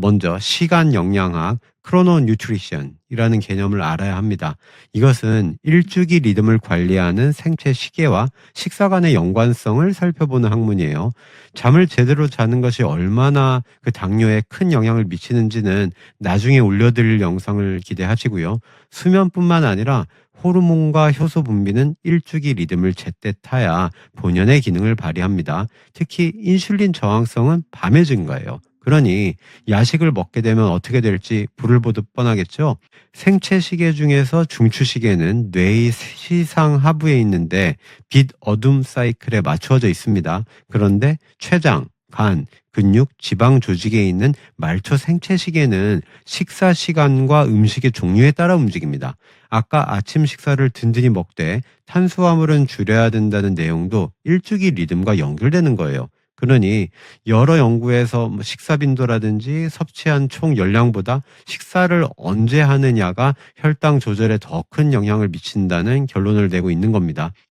먼저 시간 영양학 크로노 뉴트리션이라는 개념을 알아야 합니다. 이것은 일주기 리듬을 관리하는 생체 시계와 식사 간의 연관성을 살펴보는 학문이에요. 잠을 제대로 자는 것이 얼마나 그 당뇨에 큰 영향을 미치는지는 나중에 올려드릴 영상을 기대하시고요. 수면뿐만 아니라 호르몬과 효소 분비는 일주기 리듬을 제때 타야 본연의 기능을 발휘합니다. 특히 인슐린 저항성은 밤에 증가해요. 그러니 야식을 먹게 되면 어떻게 될지 불을 보듯 뻔하겠죠. 생체 시계 중에서 중추 시계는 뇌의 시상 하부에 있는데 빛 어둠 사이클에 맞추어져 있습니다. 그런데 췌장, 간, 근육, 지방 조직에 있는 말초 생체 시계는 식사 시간과 음식의 종류에 따라 움직입니다. 아까 아침 식사를 든든히 먹되 탄수화물은 줄여야 된다는 내용도 일주기 리듬과 연결되는 거예요. 그러니 여러 연구에서 뭐 식사 빈도라든지 섭취한 총 열량보다 식사를 언제 하느냐가 혈당 조절에 더 큰 영향을 미친다는 결론을 내고 있는 겁니다.